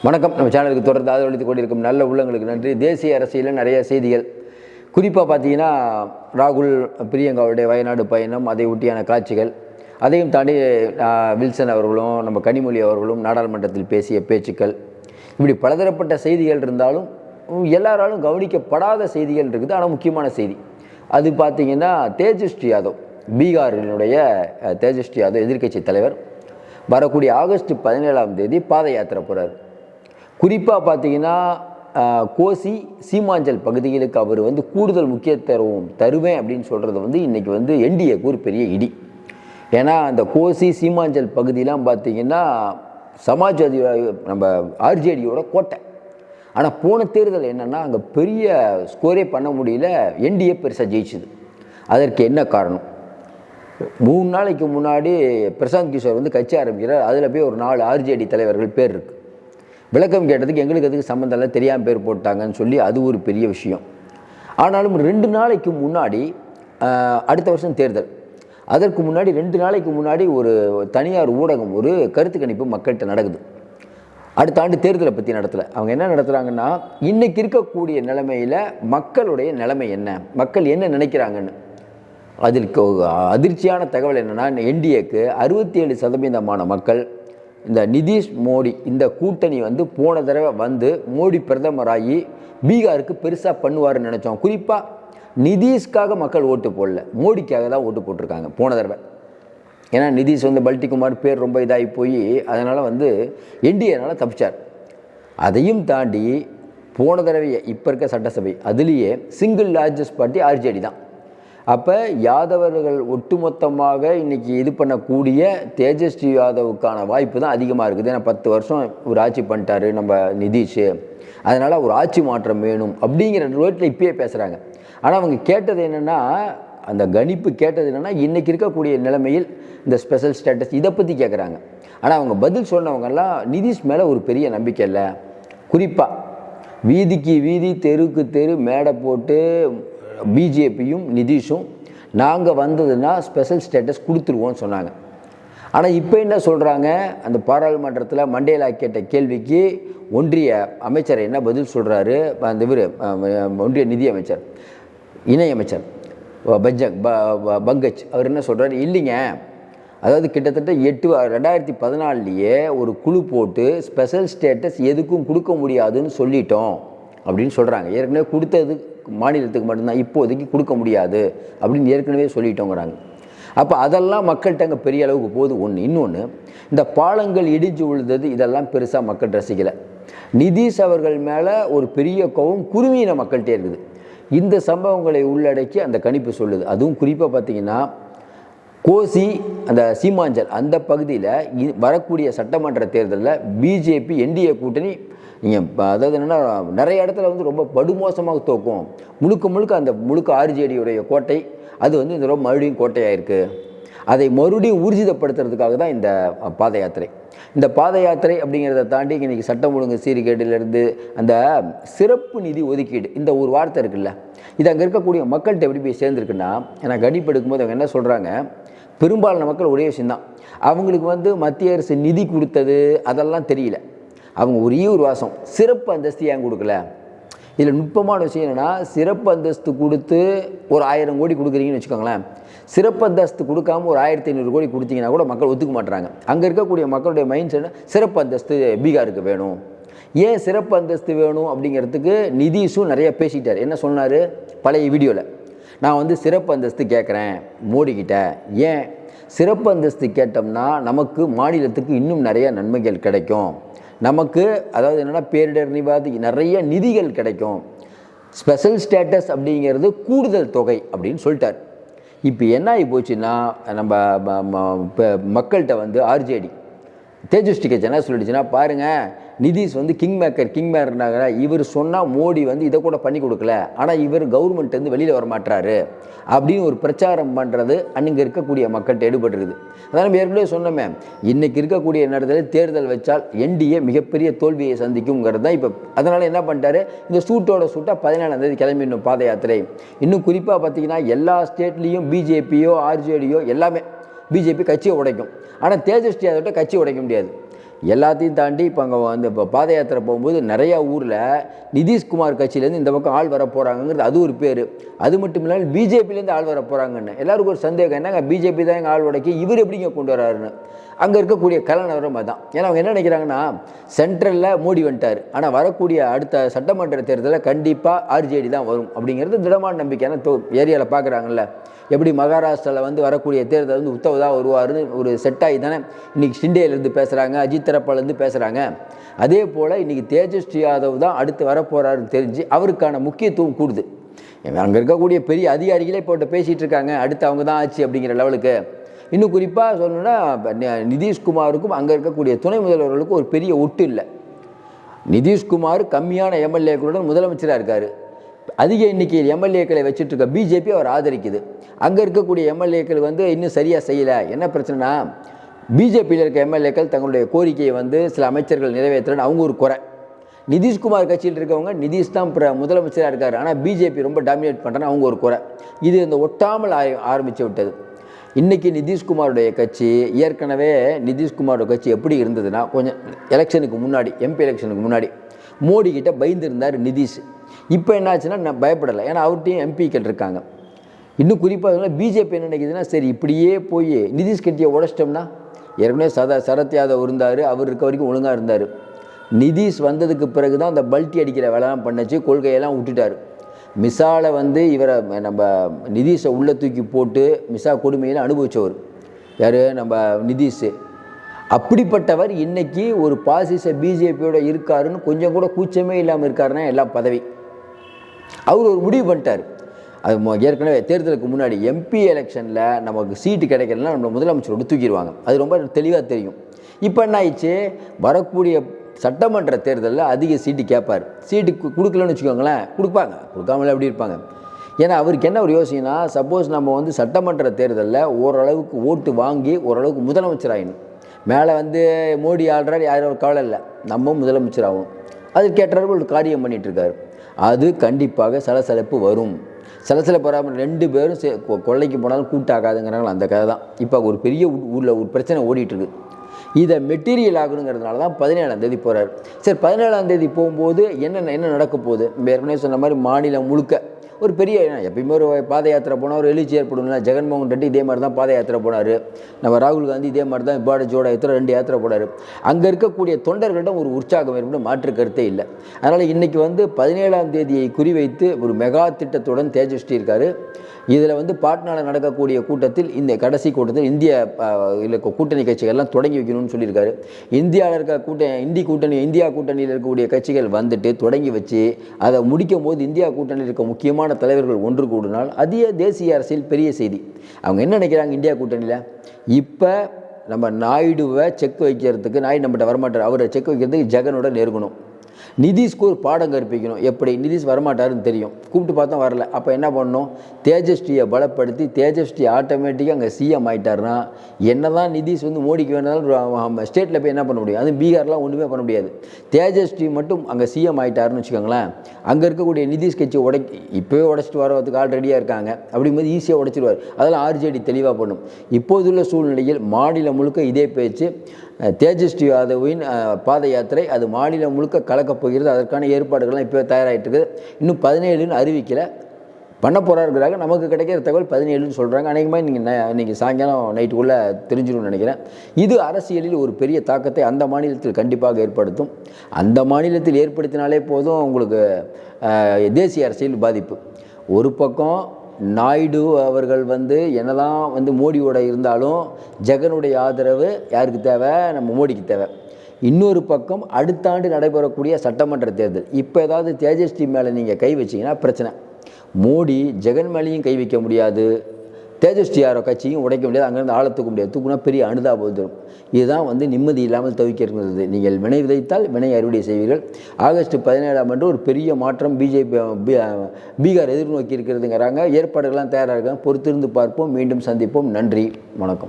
வணக்கம். நம்ம சேனலுக்கு தொடர்ந்து ஆதரவளித்துக் கொண்டிருக்கும் நல்ல உள்ளங்களுக்கு நன்றி. தேசிய அரசியலில் நிறைய செய்திகள். குறிப்பாக பார்த்தீங்கன்னா ராகுல் பிரியங்காவுடைய வயநாடு பயணம் அதை ஒட்டியான காட்சிகள். அதையும் தாண்டி வில்சன் அவர்களும் நம்ம கனிமொழி அவர்களும் நாடாளுமன்றத்தில் பேசிய பேச்சுக்கள். இப்படி பலதரப்பட்ட செய்திகள் இருந்தாலும் எல்லாராலும் கவனிக்கப்படாத செய்திகள் இருக்குது. ஆனால் முக்கியமான செய்தி. அது பார்த்தீங்கன்னா தேஜஸ்வி யாதவ் பீகாரினுடைய அஹ், தேஜஸ்வி யாதவ் எதிர்க்கட்சி தலைவர். வரக்கூடிய ஆகஸ்ட் பதினேழாம் தேதி பாத யாத்திரை போகிறார் குறிப்பாக பார்த்தீங்கன்னா கோசி சீமாஞ்சல் பகுதிகளுக்கு அவர் வந்து கூடுதல் முக்கியத்துவம் தருவேன் அப்படின்னு சொல்கிறது வந்து இன்றைக்கி வந்து என்டிஏக்கு ஒரு பெரிய இடி. ஏன்னா அந்த கோசி சீமாஞ்சல் பகுதியெலாம் பார்த்தீங்கன்னா சமாஜ்வாதி நம்ம ஆர்ஜேடியோட கோட்டை. ஆனால் போன தேர்தல் என்னென்னா அங்கே பெரிய ஸ்கோரே பண்ண முடியல என்டிஏ பெருசாக ஜெயிச்சுது. அதற்கு என்ன காரணம்? மூணு நாளைக்கு முன்னாடி பிரசாந்த் கிஷோர் வந்து கட்சி ஆரம்பிக்கிறார். அதில் போய் ஒரு நாலு ஆர்ஜேடி தலைவர்கள் பேர் இருக்குது விளக்கம் கேட்டதுக்கு எங்களுக்கு அதுக்கு சம்மந்தம் இல்லை தெரியாமல் பேர் போட்டாங்கன்னு சொல்லி அது ஒரு பெரிய விஷயம். ஆனாலும் ரெண்டு நாளைக்கு முன்னாடி அடுத்த வருஷம் தேர்தல். அதற்கு முன்னாடி ரெண்டு நாளைக்கு முன்னாடி ஒரு தனியார் ஊடகம் ஒரு கருத்து கணிப்பு மக்கள்கிட்ட நடக்குது. அடுத்த ஆண்டு தேர்தலை பற்றி நடத்தலை. அவங்க என்ன நடத்துகிறாங்கன்னா இன்றைக்கி இருக்கக்கூடிய நிலைமையில் மக்களுடைய நிலைமை என்ன? மக்கள் என்ன நினைக்கிறாங்கன்னு. அதில் அதிர்ச்சியான தகவல் என்னென்னா என்டிஏக்கு அறுபத்தி ஏழு சதவீதமான மக்கள் இந்த நிதிஷ் மோடி இந்த கூட்டணி வந்து போன தடவை வந்து மோடி பிரதமராகி பீகாருக்கு பெருசாக பண்ணுவாருன்னு நினச்சோம். குறிப்பாக நிதிஷ்காக மக்கள் ஓட்டு போடல. மோடிக்காக தான் ஓட்டு போட்டிருக்காங்க போன தடவை. ஏன்னா நிதிஷ் வந்து பல்டிகுமார் பேர் ரொம்ப இதாகி போய் அதனால் வந்து என்டிஏனால் தப்பிச்சார். அதையும் தாண்டி போன தடவை இப்போ இருக்க சட்டசபை அதுலேயே சிங்கிள் லார்ஜஸ்ட் பார்ட்டி ஆர்ஜேடி தான். அப்போ யாதவர்கள் ஒட்டுமொத்தமாக இன்னைக்கு இது பண்ணக்கூடிய தேஜஸ்வி யாதவுக்கான வாய்ப்பு தான் அதிகமாக இருக்குது. ஏன்னா பத்து வருஷம் ஒரு ஆட்சி பண்ணிட்டாரு நம்ம நிதிஷ். அதனால் ஒரு ஆட்சி மாற்றம் வேணும் அப்படிங்கிற ரோட்டில் இப்பயே பேசுகிறாங்க ஆனால் அவங்க கேட்டது என்னென்னா அந்த கணிப்பு கேட்டது என்னென்னா இன்றைக்கி இருக்கக்கூடிய நிலைமையில் இந்த ஸ்பெஷல் ஸ்டேட்டஸ் இதை பற்றி கேட்குறாங்க ஆனால் அவங்க பதில் சொன்னவங்கெல்லாம் நிதிஷ் மேலே ஒரு பெரிய நம்பிக்கை இல்லை. குறிப்பாக வீதிக்கு வீதி தெருவுக்கு தெரு மேடை போட்டு பிஜேபியும் நிதிஷும் நாங்கள் வந்ததுன்னா ஸ்பெஷல் ஸ்டேட்டஸ் கொடுத்துருவோம்னு சொன்னாங்க. ஆனால் இப்போ என்ன சொல்கிறாங்க அந்த பாராளுமன்றத்தில் மண்டேலா கேட்ட கேள்விக்கு ஒன்றிய அமைச்சர் என்ன பதில் சொல்கிறாரு அந்த இவர் ஒன்றிய நிதி அமைச்சர் இணையமைச்சர் பஜ்ஜங் ப பங்கஜ் அவர் என்ன சொல்கிறாரு இல்லைங்க. அதாவது கிட்டத்தட்ட எட்டு ரெண்டாயிரத்தி பதினாலுலேயே ஒரு குழு போட்டு ஸ்பெஷல் ஸ்டேட்டஸ் எதுக்கும் கொடுக்க முடியாதுன்னு சொல்லிட்டோம். அப்படின்னு சொல்கிறாங்க ஏற்கனவே கொடுத்தது மாநிலத்துக்கு மட்டும்தான் இப்போதைக்கு கொடுக்க முடியாது அப்படின்னு ஏற்கனவே சொல்லிட்டோங்கிறாங்க. அப்போ அதெல்லாம் மக்கள்கிட்ட அங்கே பெரிய அளவுக்கு போகுது. ஒன்று இன்னொன்று இந்த பாலங்கள் இடிஞ்சு விழுந்தது இதெல்லாம் பெருசாக மக்கள் ரசிக்கலை. நிதிஷ் அவர்கள் மேலே ஒரு பெரிய கோவம் குறுமியின மக்கள்கிட்டே இருக்குது. இந்த சம்பவங்களை உள்ளடக்கி அந்த கணிப்பு சொல்லுது. அதுவும் குறிப்பாக பார்த்தீங்கன்னா கோசி அந்த சீமாஞ்சல் அந்த பகுதியில் வரக்கூடிய சட்டமன்ற தேர்தலில் பிஜேபி என்டிஏ கூட்டணி நீங்கள் அதாவது என்னென்னா நிறைய இடத்துல வந்து ரொம்ப படுமோசமாக தோக்கும். முழுக்க முழுக்க அந்த முழுக்க ஆர்ஜேடியுடைய கோட்டை அது வந்து இந்த ரொம்ப மறுபடியும் கோட்டையாக இருக்குது அதை மறுபடியும் ஊர்ஜிதப்படுத்துறதுக்காக தான் இந்த பாத யாத்திரை இந்த பாத யாத்திரை அப்படிங்கிறத தாண்டி இன்னைக்கு சட்டம் ஒழுங்கு சீர்கேட்டிலிருந்து அந்த சிறப்பு நிதி ஒதுக்கீடு இந்த ஒரு வார்த்தை இருக்குல்ல இது அங்கே இருக்கக்கூடிய மக்கள்கிட்ட எப்படி போய் சேர்ந்துருக்குன்னா நான் கணிப்பு எடுக்கும்போது அவங்க என்ன சொல்கிறாங்க பெரும்பாலான மக்கள் ஒரே விஷயம்தான். அவங்களுக்கு வந்து மத்திய அரசு நிதி கொடுத்தது அதெல்லாம் தெரியல. அவங்க ஒரே ஒரு வாசம் சிறப்பு அந்தஸ்து ஏன் கொடுக்கல? இதில் நுட்பமான விஷயம் என்னென்னா சிறப்பு அந்தஸ்து கொடுத்து ஒரு ஆயிரம் கோடி கொடுக்குறீங்கன்னு வச்சுக்கோங்களேன் சிறப்பு அந்தஸ்து கொடுக்காம ஒரு ஆயிரத்தி ஐநூறு கோடி கொடுத்தீங்கன்னா கூட மக்கள் ஒத்துக்க மாட்டுறாங்க அங்கே இருக்கக்கூடிய மக்களுடைய மைண்ட் செட் சிறப்பு அந்தஸ்து பீகாருக்கு வேணும். ஏன் சிறப்பு அந்தஸ்து வேணும் அப்படிங்கிறதுக்கு நிதிஷும் நிறைய பேசிட்டார். என்ன சொன்னார்? பழைய வீடியோவில் நான் வந்து சிறப்பு அந்தஸ்து கேட்குறேன் மோடி ஏன்? சிறப்பு அந்தஸ்து கேட்டோம்னா நமக்கு மாநிலத்துக்கு இன்னும் நிறைய நன்மைகள் கிடைக்கும். நமக்கு அதாவது என்னென்னா பேரிடர் நிவாதி நிறைய நிதிகள் கிடைக்கும். ஸ்பெஷல் ஸ்டேட்டஸ் அப்படிங்கிறது கூடுதல் தொகை அப்படின்னு சொல்லிட்டார். இப்போ என்ன ஆகி போச்சுன்னா நம்ம ம- ம- மக்கள்கிட்ட வந்து ஆர்ஜேடி தேஜஸ்வி கட்சி என்ன சொல்லிடுச்சுன்னா பாருங்கள் நிதிஷ் வந்து கிங் மேக்கர் கிங் மேக்கர்னாங்க இவர் சொன்னால் மோடி வந்து இதை கூட பண்ணி கொடுக்கல. ஆனால் இவர் கவர்மெண்ட் வந்து வெளியில் வர மாட்டாரு அப்படின்னு ஒரு பிரச்சாரம் பண்ணுறது அன்னைக்கு இருக்கக்கூடிய மக்கள்கிட்ட எடுபட்டுருக்குது. அதான் நம்ம ஏற்கனவே சொன்னோமே இன்னைக்கு இருக்கக்கூடிய நேரத்தில் தேர்தல் வச்சால் என்டிஏ மிகப்பெரிய தோல்வியை சந்திக்குங்கிறது தான் இப்போ அதனால் என்ன பண்ணிட்டாரு? இந்த சூட்டோட சூட்டாக பதினேழாம் தேதி கிளம்பிடணும் பாத யாத்திரை இன்னும் குறிப்பாக பார்த்தீங்கன்னா எல்லா ஸ்டேட்லேயும் பிஜேபியோ ஆர்ஜேடியோ எல்லாமே பிஜேபி கட்சியை உடைக்கும். ஆனால் தேஜஸ்வி யாதவ்கிட்ட கட்சி உடைக்க முடியாது. எல்லாத்தையும் தாண்டி இப்போ அங்கே வந்து இப்போ பாத யாத்திரை போகும்போது நிறையா ஊரில் நிதிஷ்குமார் கட்சியிலேருந்து இந்த பக்கம் ஆள் வர போகிறாங்கங்கிறது அது ஒரு பேர். அது மட்டும் இல்லாமல் பிஜேபிலேருந்து ஆள் வர போகிறாங்கன்னு எல்லாருக்கும் ஒரு சந்தேகம் என்னங்க பிஜேபி தான் எங்கள் ஆள் உடைக்கி? இவர் எப்படிங்க கொண்டு வராருன்னு. அங்கே இருக்கக்கூடிய கலநகரம் தான் ஏன்னா அவங்க என்ன நினைக்கிறாங்கன்னா சென்ட்ரலில் மோடி வந்துட்டார். ஆனால் வரக்கூடிய அடுத்த சட்டமன்ற தேர்தலில் கண்டிப்பாக ஆர்ஜேடி தான் வரும். அப்படிங்கிறது திடமான நம்பிக்கையான தோ ஏரியாவில் பார்க்குறாங்கல்ல எப்படி மகாராஷ்டிராவில் வந்து வரக்கூடிய தேர்தல் வந்து உத்தவ் தான் வருவார்னு ஒரு செட்டாகி தானே இன்றைக்கி ஷிண்டேலேருந்து பேசுகிறாங்க அஜித் தரப்பாலேருந்து பேசுகிறாங்க அதே போல் இன்றைக்கி தேஜஸ்வி யாதவ் தான் அடுத்து வரப்போகிறாருன்னு தெரிஞ்சு அவருக்கான முக்கியத்துவம் கூடுது. அங்கே இருக்கக்கூடிய பெரிய அதிகாரிகளே இப்போ பேசிகிட்டு இருக்காங்க. அடுத்து அவங்க தான் ஆச்சு அப்படிங்கிற லெவலுக்கு. இன்னும் குறிப்பாக சொல்லணுன்னா நிதிஷ்குமாருக்கும் அங்கே இருக்கக்கூடிய துணை முதல்வர்களுக்கும் ஒரு பெரிய ஒட்டு இல்லை. நிதிஷ்குமார் கம்மியான எம்எல்ஏக்களுடன் முதலமைச்சராக இருக்கார். அதிக எண்ணிக்கையில் எம்எல்ஏக்களை வச்சுட்டு இருக்க பிஜேபி அவர் ஆதரிக்குது. அங்கே இருக்கக்கூடிய எம்எல்ஏக்கள் வந்து இன்னும் சரியாக செய்யலை. என்ன பிரச்சனைனா பிஜேபியில் இருக்க எம்எல்ஏக்கள் தங்களுடைய கோரிக்கையை வந்து சில அமைச்சர்கள் நிறைவேற்றுறன்னு அவங்க ஒரு குறை. நிதிஷ்குமார் கட்சியில் இருக்கவங்க நிதிஷ் தான் முதலமைச்சராக இருக்கார். ஆனால் பிஜேபி ரொம்ப டாமினேட் பண்ணுறேன்னு அவங்க ஒரு குறை. இது இந்த ஒட்டாமல் ஆரம்பித்து விட்டது. இன்றைக்கி நிதிஷ்குமாருடைய கட்சி ஏற்கனவே நிதிஷ்குமாரோட கட்சி எப்படி இருந்ததுன்னா கொஞ்சம் எலெக்ஷனுக்கு முன்னாடி எம்பி எலெக்ஷனுக்கு முன்னாடி மோடி கிட்ட பயந்துருந்தார் நிதிஷ். இப்போ என்னாச்சுன்னா நான் பயப்படலை. ஏன்னா அவர்கிட்டையும் எம்பிக்கள் இருக்காங்க. இன்னும் குறிப்பாக பிஜேபி என்ன நினைக்குதுன்னா சரி இப்படியே போய் நிதிஷ் கட்சியை உடச்சிட்டோம்னா ஏற்கனவே சத சரத் யாதவ் இருந்தார் அவர் இருக்க வரைக்கும் ஒழுங்காக இருந்தார். நிதிஷ் வந்ததுக்கு பிறகு தான் அந்த பல்ட்டி அடிக்கிற வேலைலாம் பண்ணச்சு கொள்கையெல்லாம் விட்டுட்டார். மிசாலை வந்து இவரை நம்ம நிதிஷை உள்ளே தூக்கி போட்டு மிசா கொடுமையில் அனுபவித்தவர் யார்? நம்ம நிதிஷ். அப்படிப்பட்டவர் இன்றைக்கி ஒரு பாசிச பிஜேபியோட இருக்காருன்னு கொஞ்சம் கூட கூச்சமே இல்லாமல் இருக்காருன்னா எல்லாம் பதவி. அவர் ஒரு முடிவு பண்ணிட்டார். அது ஏற்கனவே தேர்தலுக்கு முன்னாடி எம்பி எலெக்ஷனில் நமக்கு சீட்டு கிடைக்கலன்னா நம்மளை முதலமைச்சரோடு தூக்கிடுவாங்க. அது ரொம்ப தெளிவாக தெரியும். இப்போ என்ன ஆயிடுச்சு? வரக்கூடிய சட்டமன்ற தேர்தலில் அதிக சீட்டு கேட்பார் சீட்டு கொடுக்கலன்னு வச்சுக்கோங்களேன் கொடுப்பாங்க. கொடுக்காமல எப்படி இருப்பாங்க. ஏன்னா அவருக்கு என்ன ஒரு யோசனைனா சப்போஸ் நம்ம வந்து சட்டமன்ற தேர்தலில் ஓரளவுக்கு ஓட்டு வாங்கி ஓரளவுக்கு முதலமைச்சர் ஆகணும் மேலே வந்து மோடி ஆள்றாரு யாரும் ஒரு கவலை இல்லை. நம்ம முதலமைச்சர் ஆகும் அதுக்கேற்றார்கள் ஒரு காரியம் பண்ணிகிட்ருக்காரு அது கண்டிப்பாக சலசலப்பு வரும். சில சில பராமரி ரெண்டு பேரும் சே கொள்ளைக்கு போனாலும் கூட்டாகாதுங்கிறாங்களா? அந்த கதை தான். இப்போ ஒரு பெரிய ஊரில் ஒரு பிரச்சனை ஓடிட்டுருக்கு. இதை மெட்டீரியல் ஆகணுங்கிறதுனால தான் பதினேழாம் தேதி போகிறார் சரி பதினேழாம் தேதி போகும்போது என்ன என்ன நடக்க போகுது? ஏற்கனவே சொன்ன மாதிரி மாநிலம் முழுக்க ஒரு பெரிய எப்பயுமே ஒரு பாத யாத்திரை போனால் ஒரு எழுச்சி ஏற்படும்ல. ஜெகன்மோகன் ரெட்டி இதே மாதிரி தான் பாத யாத்திரை போனார். நம்ம ராகுல் காந்தி இதே மாதிரி தான் இப்பாட ஜோட யாத்திரை ரெண்டு யாத்திரை போனார். அங்கே இருக்கக்கூடிய தொண்டர்களிடம் ஒரு உற்சாகம் ஏற்படும் மாற்று கருத்தே இல்லை. அதனால் இன்றைக்கி வந்து பதினேழாம் தேதியை குறிவைத்து ஒரு மெகா திட்டத்துடன் தேஜஸ்வி இருக்கார். இதில் வந்து பாட்னாவில் நடக்கக்கூடிய கூட்டத்தில் இந்த கடைசி கூட்டத்தில் இந்திய கூட்டணி கட்சிகள்லாம் தொடங்கி வைக்கணும்னு சொல்லியிருக்காரு. இந்தியாவில் இருக்க கூட்ட இந்தி கூட்டணி இந்தியா கூட்டணியில் இருக்கக்கூடிய கட்சிகள் வந்துட்டு தொடங்கி வச்சு அதை முடிக்கும் போது இந்தியா கூட்டணியில் இருக்க முக்கிய முக்கியமான தலைவர்கள் ஒன்று கூடினால் அதிக தேசிய அரசியல் பெரிய செய்தி. அவங்க என்ன நினைக்கிறாங்க இந்தியா கூட்டணியில்? இப்போ நம்ம நாயுடுவை செக் வைக்கிறதுக்கு நாயுடு நம்மகிட்ட வரமாட்டார். அவரை செக் வைக்கிறதுக்கு ஜெகனோட நெருங்கணும். நிதிஷ்க்கு ஒரு பாடம் கற்பிக்கணும். எப்படி? நிதிஷ் வரமாட்டாருன்னு தெரியும். கூப்பிட்டு பார்த்தா வரல. அப்போ என்ன பண்ணணும்? தேஜஸ்வியை பலப்படுத்தி தேஜஸ்ரீ ஆட்டோமேட்டிக்காக அங்கே சிஎம் ஆகிட்டார்னா என்ன தான் நிதிஷ் வந்து மோடிக்கு வேணாலும் ஸ்டேட்டில் போய் என்ன பண்ண முடியும்? அது பீகார்லாம் ஒன்றுமே பண்ண முடியாது. தேஜஸ்ரீ மட்டும் அங்கே சிஎம் ஆகிட்டாருன்னு வச்சுக்கோங்களேன் அங்கே இருக்கக்கூடிய நிதிஷ் கட்சி உடை இப்போவே உடச்சிட்டு வரதுக்கு ஆள் ரெடியாக இருக்காங்க. அப்படிங்கும்போது ஈஸியாக உடச்சிடுவார் அதெல்லாம் ஆர்ஜேடி தெளிவாக பண்ணும். இப்போதுள்ள சூழ்நிலையில் மாநிலம் முழுக்க இதே பேச்சு. தேஜஸ்வி யாதவின் பாத யாத்திரை அது மாநிலம் முழுக்க கலக்கப் போகிறது. அதற்கான ஏற்பாடுகள்லாம் இப்போ தயாராகிட்டு இருக்குது இன்னும் பதினேழுன்னு அறிவிக்கலை. பண்ண போகிறாருங்கிறாங்க நமக்கு கிடைக்கிற தகவல் பதினேழுன்னு சொல்கிறாங்க அநேகமாக நீங்கள் இன்றைக்கி சாயங்காலம் நைட்டுக்குள்ளே தெரிஞ்சிடும்னு நினைக்கிறேன். இது அரசியலில் ஒரு பெரிய தாக்கத்தை அந்த மாநிலத்தில் கண்டிப்பாக ஏற்படுத்தும். அந்த மாநிலத்தில் ஏற்படுத்தினாலே போதும் உங்களுக்கு தேசிய அரசியல் பாதிப்பு. ஒரு பக்கம் நாயுடு அவர்கள் வந்து என்னதான் வந்து மோடியோட இருந்தாலும் ஜெகனுடைய ஆதரவு யாருக்கு தேவை? நம்ம மோடிக்கு தேவை. இன்னொரு பக்கம் அடுத்த ஆண்டு நடைபெறக்கூடிய சட்டமன்ற தேர்தல். இப்போ ஏதாவது தேஜஸ்வி மேலே நீங்கள் கை வச்சிங்கன்னா பிரச்சனை. மோடி ஜெகன் மேலேயும் கை வைக்க முடியாது. தேஜஸ்வி யாரோ கட்சியும் உடைக்க முடியாது அங்கேருந்து ஆள தூக்க முடியாது. தூக்குனா பெரிய அனுதாபம் தரும் இதுதான் வந்து நிம்மதி இல்லாமல் தவிக்கிறது நீங்கள் வினை விதைத்தால் வினை அறுவடை செய்வீர்கள். ஆகஸ்ட் பதினேழாம் அன்று ஒரு பெரிய மாற்றம் பிஜேபி பீகார் எதிர்நோக்கி இருக்கிறதுங்கிறாங்க. ஏற்பாடுகள்லாம் தயாராக இருக்காங்க. பொறுத்திருந்து பார்ப்போம். மீண்டும் சந்திப்போம். நன்றி. வணக்கம்.